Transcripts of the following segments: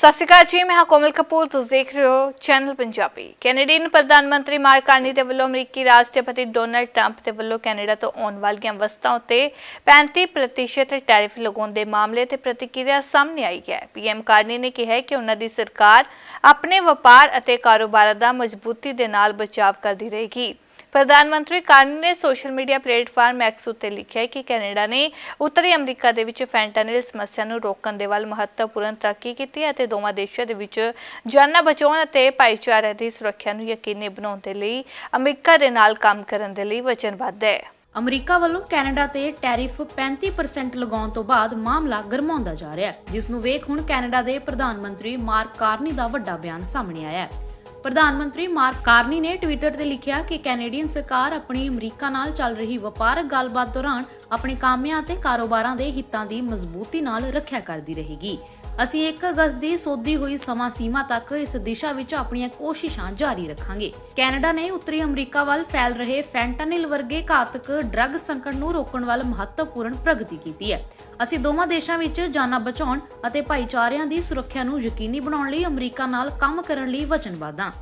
ਸਤਿ ਸ਼੍ਰੀ ਅਕਾਲ ਜੀ, ਮੈਂ ਹਾਂ ਕੋਮਲ ਕਪੂਰ, ਤੁਸੀਂ ਦੇਖ ਰਹੇ ਹੋ ਚੈਨਲ ਪੰਜਾਬੀ। ਕੈਨੇਡੀਅਨ ਪ੍ਰਧਾਨ ਮੰਤਰੀ ਮਾਰਕ ਕਾਰਨੀ ਦੇ ਵੱਲੋਂ ਅਮਰੀਕੀ ਰਾਸ਼ਟਰਪਤੀ ਡੋਨਲਡ ਟਰੰਪ ਦੇ ਵੱਲੋਂ ਕੈਨੇਡਾ ਤੋਂ ਆਉਣ ਵਾਲੀਆਂ ਵਸਤਾਂ ਉੱਤੇ 35% ਟੈਰਿਫ ਲਗਾਉਣ ਦੇ ਮਾਮਲੇ ਤੇ ਪ੍ਰਤੀਕਿਰਿਆ ਸਾਹਮਣੇ ਆਈ ਹੈ। ਪੀਐਮ ਕਾਰਨੀ ਨੇ ਕਿਹਾ ਕਿ ਉਹਨਾਂ ਦੀ ਸਰਕਾਰ ਆਪਣੇ ਵਪਾਰ ਅਤੇ ਕਾਰੋਬਾਰਾਂ ਦਾ ਮਜ਼ਬੂਤੀ ਦੇ ਨਾਲ ਬਚਾਅ ਕਰਦੀ ਰਹੇਗੀ। ਪ੍ਰਧਾਨ ਮੰਤਰੀ ਕਾਰਨੀ ਨੇ ਸੋਸ਼ਲ ਮੀਡੀਆ ਪਲੇਟਫਾਰਮ ਐਕਸ ਉੱਤੇ ਲਿਖਿਆ ਕਿ ਕੈਨੇਡਾ ਨੇ ਉੱਤਰੀ ਅਮਰੀਕਾ ਦੇ ਵਿੱਚ ਫੈਂਟਾਨਿਲ ਸਮੱਸਿਆ ਨੂੰ ਰੋਕਣ ਦੇ ਵੱਲ ਮਹੱਤਵਪੂਰਨ ਤਰੱਕੀ ਕੀਤੀ ਹੈ ਅਤੇ ਦੋਵਾਂ ਦੇਸ਼ਾਂ ਦੇ ਵਿੱਚ ਜਾਨਾਂ ਬਚਾਉਣ ਅਤੇ ਭਾਈਚਾਰੇ ਦੀ ਸੁਰੱਖਿਆ ਨੂੰ ਯਕੀਨੀ ਬਣਾਉਣ ਦੇ ਲਈ ਅਮਰੀਕਾ ਦੇ ਨਾਲ ਕੰਮ ਕਰਨ ਦੇ ਲਈ ਵਚਨਬੱਧ ਹੈ। ਅਮਰੀਕਾ ਵੱਲੋਂ ਕੈਨੇਡਾ ਤੇ ਟੈਰਿਫ 35% ਲਗਾਉਣ ਤੋਂ ਬਾਅਦ ਮਾਮਲਾ ਗਰਮਾਉਂਦਾ ਜਾ ਰਿਹਾ ਹੈ, ਜਿਸ ਨੂੰ ਵੇਖ ਹੁਣ ਕੈਨੇਡਾ ਦੇ ਪ੍ਰਧਾਨ ਮੰਤਰੀ ਮਾਰਕ ਕਾਰਨੀ ਦਾ ਵੱਡਾ ਬਿਆਨ ਸਾਹਮਣੇ ਆਇਆ ਹੈ। ਪ੍ਰਧਾਨ ਮੰਤਰੀ ਮਾਰਕ ਕਾਰਨੀ ਨੇ ਟਵਿੱਟਰ ਤੇ ਲਿਖਿਆ ਕਿ ਕੈਨੇਡੀਅਨ ਸਰਕਾਰ ਆਪਣੀ ਅਮਰੀਕਾ ਨਾਲ ਚੱਲ ਰਹੀ ਵਪਾਰਕ ਗੱਲਬਾਤ ਦੌਰਾਨ ਆਪਣੇ ਕਾਮਿਆਂ ਅਤੇ ਕਾਰੋਬਾਰਾਂ ਦੇ ਹਿੱਤਾਂ ਦੀ ਮਜ਼ਬੂਤੀ ਨਾਲ ਰੱਖਿਆ ਕਰਦੀ ਰਹੇਗੀ। ਅਸੀਂ 1 ਅਗਸਤ ਦੀ ਸੋਧੀ ਹੋਈ ਸਮਾਂ ਸੀਮਾ ਤੱਕ ਇਸ ਦਿਸ਼ਾ ਵਿੱਚ ਆਪਣੀਆਂ ਕੋਸ਼ਿਸ਼ਾਂ ਜਾਰੀ ਰੱਖਾਂਗੇ। ਕੈਨੇਡਾ ਨੇ ਉੱਤਰੀ ਅਮਰੀਕਾ ਵੱਲ ਫੈਲ ਰਹੇ ਫੈਂਟਾਨਿਲ ਵਰਗੇ ਘਾਤਕ ਡਰੱਗ ਸੰਕਟ ਨੂੰ ਰੋਕਣ ਵੱਲ ਮਹੱਤਵਪੂਰਨ ਪ੍ਰਗਤੀ ਕੀਤੀ ਹੈ। ਅਸੀਂ ਦੋਵਾਂ ਦੇਸ਼ਾਂ ਵਿੱਚ ਜਾਨਾਂ ਬਚਾਉਣ ਅਤੇ ਭਾਈਚਾਰਿਆਂ ਦੀ ਸੁਰੱਖਿਆ ਨੂੰ ਯਕੀਨੀ ਬਣਾਉਣ ਲਈ ਅਮਰੀਕਾ ਨਾਲ ਕੰਮ ਕਰਨ ਲਈ ਵਚਨਬੱਧ ਹਾਂ।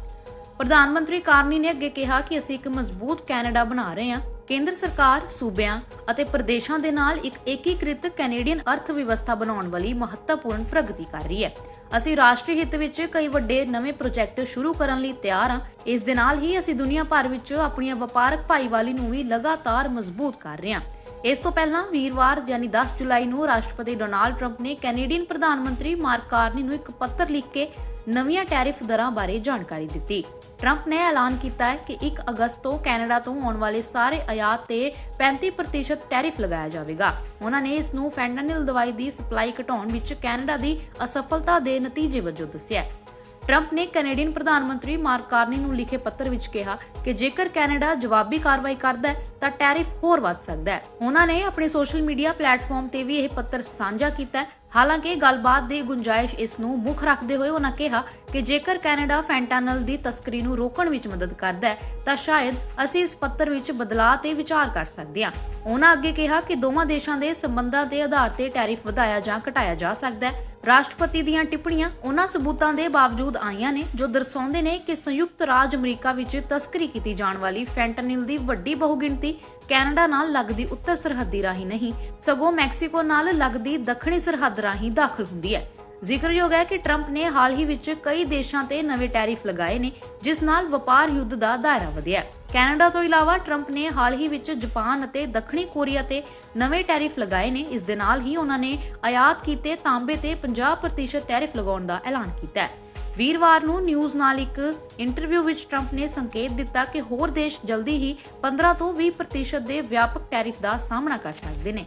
ਪ੍ਰਧਾਨ ਮੰਤਰੀ ਕਾਰਨੀ ਨੇ ਅੱਗੇ ਕਿਹਾ ਕਿ ਅਸੀਂ ਇੱਕ ਮਜ਼ਬੂਤ ਕੈਨੇਡਾ ਬਣਾ ਰਹੇ ਹਾਂ। ਕੇਂਦਰ ਸਰਕਾਰ, ਸੂਬਿਆਂ ਅਤੇ ਪ੍ਰਦੇਸ਼ਾਂ ਦੇ ਨਾਲ ਇੱਕ ਏਕੀਕ੍ਰਿਤ ਕੈਨੇਡੀਅਨ ਅਰਥ ਵਿਵਸਥਾ ਬਣਾਉਣ ਵਾਲੀ ਮਹੱਤਵਪੂਰਨ ਪ੍ਰਗਤੀ ਕਰ ਰਹੀ ਹੈ। ਅਸੀਂ ਰਾਸ਼ਟਰੀ ਹਿੱਤ ਵਿੱਚ ਕਈ ਵੱਡੇ ਨਵੇਂ ਪ੍ਰੋਜੈਕਟ ਸ਼ੁਰੂ ਕਰਨ ਲਈ ਤਿਆਰ ਹਾਂ। ਇਸ ਦੇ ਨਾਲ ਹੀ ਅਸੀਂ ਦੁਨੀਆ ਭਰ ਵਿੱਚ ਆਪਣੀਆਂ ਵਪਾਰਕ ਭਾਈਵਾਲੀ ਨੂੰ ਵੀ ਲਗਾਤਾਰ ਮਜ਼ਬੂਤ ਕਰ ਰਹੇ ਹਾਂ। ਇਸ ਤੋਂ ਪਹਿਲਾਂ ਵੀਰਵਾਰ, ਯਾਨੀ 10 ਜੁਲਾਈ ਨੂੰ ਰਾਸ਼ਟਰਪਤੀ ਡੋਨਾਲਡ ਟਰੰਪ ਨੇ ਕੈਨੇਡੀਅਨ ਪ੍ਰਧਾਨ ਮੰਤਰੀ ਮਾਰਕ ਕਾਰਨੀ ਨੂੰ ਇੱਕ ਪੱਤਰ ਲਿਖ ਕੇ ਨਵੀਆਂ ਟੈਰਿਫ ਦਰਾਂ ਬਾਰੇ ਜਾਣਕਾਰੀ ਦਿੱਤੀ। ਟਰੰਪ ਨੇ ਐਲਾਨ ਕੀਤਾ ਹੈ ਕਿ 1 ਅਗਸਤ ਤੋਂ ਕੈਨੇਡਾ ਤੋਂ ਆਉਣ ਵਾਲੇ ਸਾਰੇ ਆਯਾਤ ਤੇ 35% ਟੈਰਿਫ ਲਗਾਇਆ ਜਾਵੇਗਾ। ਉਹਨਾਂ ਨੇ ਇਸ ਨੂੰ ਫੈਂਟਾਨਿਲ ਦਵਾਈ ਦੀ ਸਪਲਾਈ ਘਟਾਉਣ ਵਿੱਚ ਕੈਨੇਡਾ ਦੀ ਅਸਫਲਤਾ ਦੇ ਨਤੀਜੇ ਵਜੋਂ ਦੱਸਿਆ ਟਰੰਪ ਨੇ ਕੈਨੇਡੀਅਨ ਪ੍ਰਧਾਨ ਮੰਤਰੀ ਮਾਰਕ ਕਾਰਨੀ ਨੂੰ ਲਿਖੇ ਪੱਤਰ ਵਿੱਚ ਕਿਹਾ ਕਿ ਜੇਕਰ ਕੈਨੇਡਾ ਜਵਾਬੀ ਕਾਰਵਾਈ ਕਰਦਾ ਹੈ, ਤਾਂ ਟੈਰਿਫ ਹੋਰ ਵੱਧ ਸਕਦਾ ਹੈ। ਉਹਨਾਂ ਨੇ ਆਪਣੇ ਸੋਸ਼ਲ ਮੀਡੀਆ ਪਲੇਟਫਾਰਮ ਤੇ ਵੀ ਇਹ ਪੱਤਰ ਸਾਂਝਾ ਕੀਤਾ ਹਾਲਾਂਕਿ ਗੱਲਬਾਤ ਦੀ ਗੁੰਜਾਇਸ਼ ਇਸ ਨੂੰ ਮੁੱਖ ਰੱਖਦੇ ਹੋਏ ਉਹਨਾਂ ਕਿਹਾ ਕਿ ਜੇਕਰ ਕੈਨੇਡਾ ਫੈਂਟਾਨਲ ਦੀ ਤਸਕਰੀ ਨੂੰ ਰੋਕਣ ਵਿੱਚ ਮਦਦ ਕਰਦਾ ਹੈ, ਤਾਂ ਸ਼ਾਇਦ ਅਸੀਂ ਇਸ ਪੱਤਰ ਵਿੱਚ ਬਦਲਾਅ ਤੇ ਵਿਚਾਰ ਕਰ ਸਕਦੇ ਹਾਂ। ਉਹਨਾਂ ਅੱਗੇ ਕਿਹਾ ਕਿ ਦੋਵਾਂ ਦੇਸ਼ਾਂ ਦੇ ਸਬੰਧਾਂ ਦੇ ਆਧਾਰ ਤੇ ਟੈਰਿਫ ਵਧਾਇਆ ਜਾਂ ਘਟਾਇਆ ਜਾ ਸਕਦਾ ਹੈ। ਰਾਸ਼ਟਰਪਤੀ ਦੀਆਂ ਟਿੱਪਣੀਆਂ ਉਹਨਾਂ ਸਬੂਤਾਂ ਦੇ ਬਾਵਜੂਦ ਆਈਆਂ ਨੇ, ਜੋ ਦਰਸਾਉਂਦੇ ਨੇ ਕਿ ਸੰਯੁਕਤ ਰਾਜ ਅਮਰੀਕਾ ਵਿੱਚ ਤਸਕਰੀ ਕੀਤੀ ਜਾਣ ਵਾਲੀ ਫੈਂਟਾਨਿਲ ਦੀ ਵੱਡੀ ਬਹੁਗਿਣਤੀ ਕੈਨੇਡਾ ਨਾਲ ਲੱਗਦੀ ਉੱਤਰ ਸਰਹੱਦੀ ਰਾਹੀਂ ਨਹੀਂ, ਸਗੋਂ ਮੈਕਸੀਕੋ ਨਾਲ ਲੱਗਦੀ ਦੱਖਣੀ ਸਰਹੱਦ ਰਾਹੀਂ ਦਾਖਲ ਹੁੰਦੀ ਹੈ। ਜ਼ਿਕਰਯੋਗ ਹੈ ਕਿ ਟਰੰਪ ਨੇ ਹਾਲ ਹੀ ਵਿੱਚ ਕਈ ਦੇਸ਼ਾਂ ਤੇ ਨਵੇਂ ਟੈਰਿਫ ਲਗਾਏ ਨੇ, ਜਿਸ ਨਾਲ ਵਪਾਰ ਯੁੱਧ ਦਾ ਦਾਇਰਾ ਵਧਿਆ ਕੈਨੇਡਾ ਤੋਂ ਇਲਾਵਾ ਟਰੰਪ ਨੇ ਹਾਲ ਹੀ ਵਿੱਚ ਜਾਪਾਨ ਅਤੇ ਦੱਖਣੀ ਕੋਰੀਆ ਤੇ ਨਵੇਂ ਟੈਰਿਫ ਲਗਾਏ ਨੇ, ਇਸ ਦੇ ਨਾਲ ਹੀ ਉਹਨਾਂ ਨੇ ਆਯਾਤ ਕੀਤੇ ਤਾਂਬੇ ਤੇ 50% ਟੈਰਿਫ ਲਗਾਉਣ ਦਾ ਐਲਾਨ ਕੀਤਾ ਹੈ। ਵੀਰਵਾਰ ਨੂੰ ਨਿਊਜ਼ ਨਾਲ ਇੱਕ ਇੰਟਰਵਿਊ ਵਿੱਚ ਟਰੰਪ ਨੇ ਸੰਕੇਤ ਦਿੱਤਾ ਕਿ ਹੋਰ ਦੇਸ਼ ਜਲਦੀ ਹੀ 15 ਤੋਂ 20% ਦੇ ਵਿਆਪਕ ਟੈਰਿਫ ਦਾ ਸਾਹਮਣਾ ਕਰ ਸਕਦੇ ਨੇ।